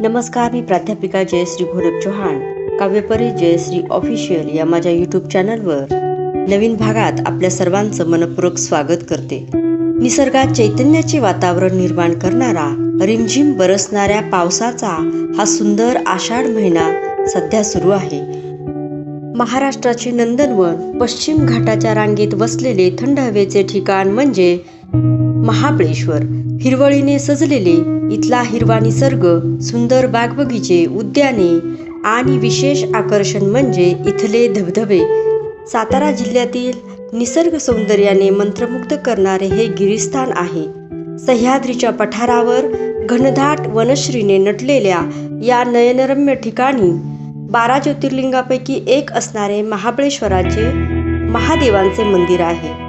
नमस्कार मी प्राध्यापिका जयश्री भोरप चौहान. काव्यपरी जयश्री ऑफिशियल या माझ्या यूट्यूब चॅनलवर नवीन भागात आपल्या सर्वांचं मनपूर्वक स्वागत करते. निसर्गात चैतन्याचे वातावरण निर्माण करणारा रिमझिम बरसणाऱ्या पावसाचा हा सुंदर आषाढ महिना सध्या सुरू आहे. महाराष्ट्राचे नंदनवन पश्चिम घाटाच्या रांगेत वसलेले थंड हवेचे ठिकाण म्हणजे महाबळेश्वर हिरवळीने सजलेले इथला हिरवा निसर्ग सुंदर बागबगीचे उद्याने आणि विशेष आकर्षण म्हणजे इथले धबधबे. सातारा जिल्ह्यातील निसर्ग सौंदर्याने मंत्रमुग्ध करणारे हे गिरिस्थान आहे. सह्याद्रीच्या पठारावर घनदाट वनश्रीने नटलेल्या या नयनरम्य ठिकाणी बारा ज्योतिर्लिंगापैकी एक असणारे महाबळेश्वराचे महादेवांचे मंदिर आहे.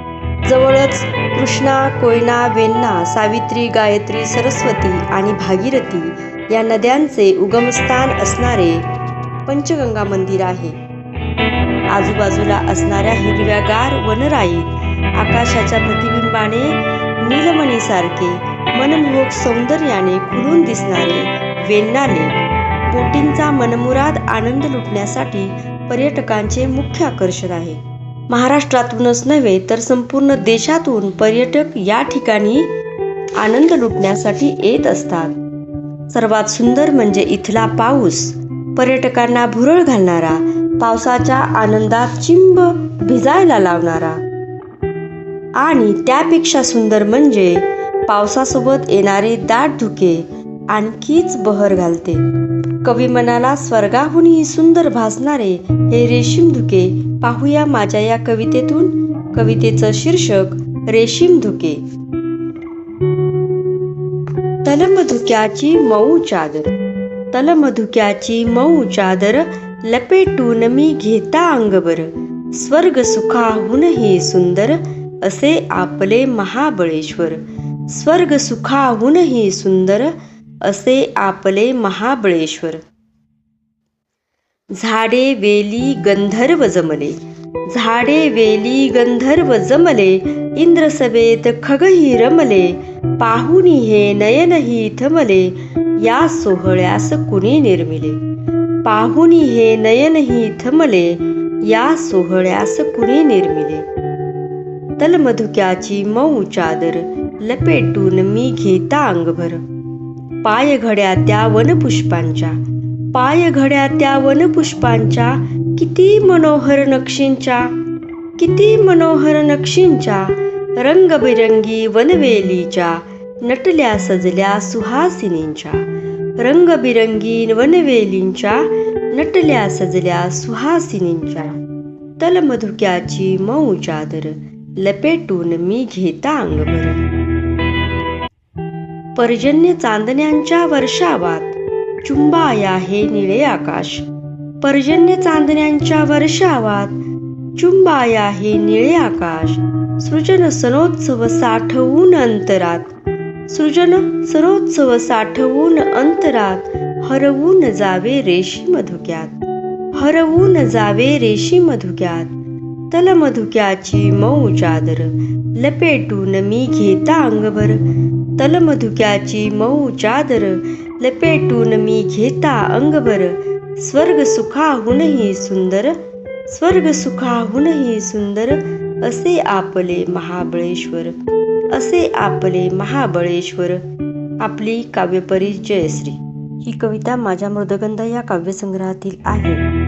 जवळच कृष्णा कोयना वेण्णा सावित्री गायत्री सरस्वती आणि भागीरथी या नद्यांचे उगमस्थान असणारे पंचगंगा मंदिर आहे. आजूबाजूला असणाऱ्या हिरव्यागार वनराईत आकाशाच्या प्रतिबिंबाने नीलमणीसारखे मनमोहक सौंदर्याने खुलून दिसणारे वेन्नाने बोटींचा मनमुराद आनंद लुटण्यासाठी पर्यटकांचे मुख्य आकर्षण आहे. महाराष्ट्रातूनच नव्हे तर संपूर्ण देशातून पर्यटक या ठिकाणी आनंद लुटण्यासाठी येत असतात. सर्वात सुंदर म्हणजे इथला पाऊस. पर्यटकांना भुरळ घालणारा पावसाच्या आनंदात चिंब भिजायला लावणारा. आणि त्यापेक्षा सुंदर म्हणजे पावसासोबत येणारे दाट धुके आणखीच बहर घालते. कवी मनाला स्वर्गाहूनही सुंदर भासणारे हे रेशीम धुके पाहूया माझ्या या कवितेतून. कवितेचं शीर्षक रेशीम धुके तलमधुक्याची मऊ चादर. तलमधुक्याची मऊ चादर लपेटून मी घेता अंगबर स्वर्ग सुखाहूनही सुंदर असे आपले महाबळेश्वर. स्वर्ग सुखाहूनही सुंदर असे आपले महाबळेश्वर. झाडे वेली गंधर्व जमले. झाडे वेली गंधर्व जमले. इंद्रसभेत खगही रमले. पाहुनी हे नयनही थमले. या सोहळ्यास कुणी निर्मिले? पाहुनी हे नयनही थमले. या सोहळ्यास कुणी निर्मिले? तलमधुक्याची मऊ चादर लपेटून मी घेता अंगभर. पाय घड्या त्या वनपुष्पांच्या. पाय घड्या त्या वनपुष्पांच्या किती मनोहर नक्षींच्या. किती मनोहर नक्षींच्या. रंगबिरंगी वनवेलीच्या नटल्या सजल्या सुहासिनींच्या. रंगबिरंगी वनवेलींच्या नटल्या सजल्या सुहासिनींच्या. तलमधुक्याची मऊ चादर लपेटून मी घेता अंगभर. पर्जन्य चांदण्यांच्या वर्षावात. चुंबाया हे निळे आकाश. पर्जन्य चांदण्यांच्या वर्षावात. चुंबाया हे निळे आकाश. सृजन सणोत्सव साठवून अंतरात. सृजन सरोत्सव साठवून अंतरात. हरवून जावे रेशीम धुक्यात हरवून जावे रेशीम धुक्यात तलमधुक्याची मऊ चादर. लपेटून मी घेता अंगभर. तलमधुक्याची मऊ चादर लपेटून मी घेता अंगभर. स्वर्ग सुखाहूनही सुंदर स्वर्ग सुखाहूनही सुंदर असे आपले महाबळेश्वर असे आपले महाबळेश्वर. आपली काव्यपरी जयश्री ही कविता माझ्या मृदगंध या काव्यसंग्रहातील आहे.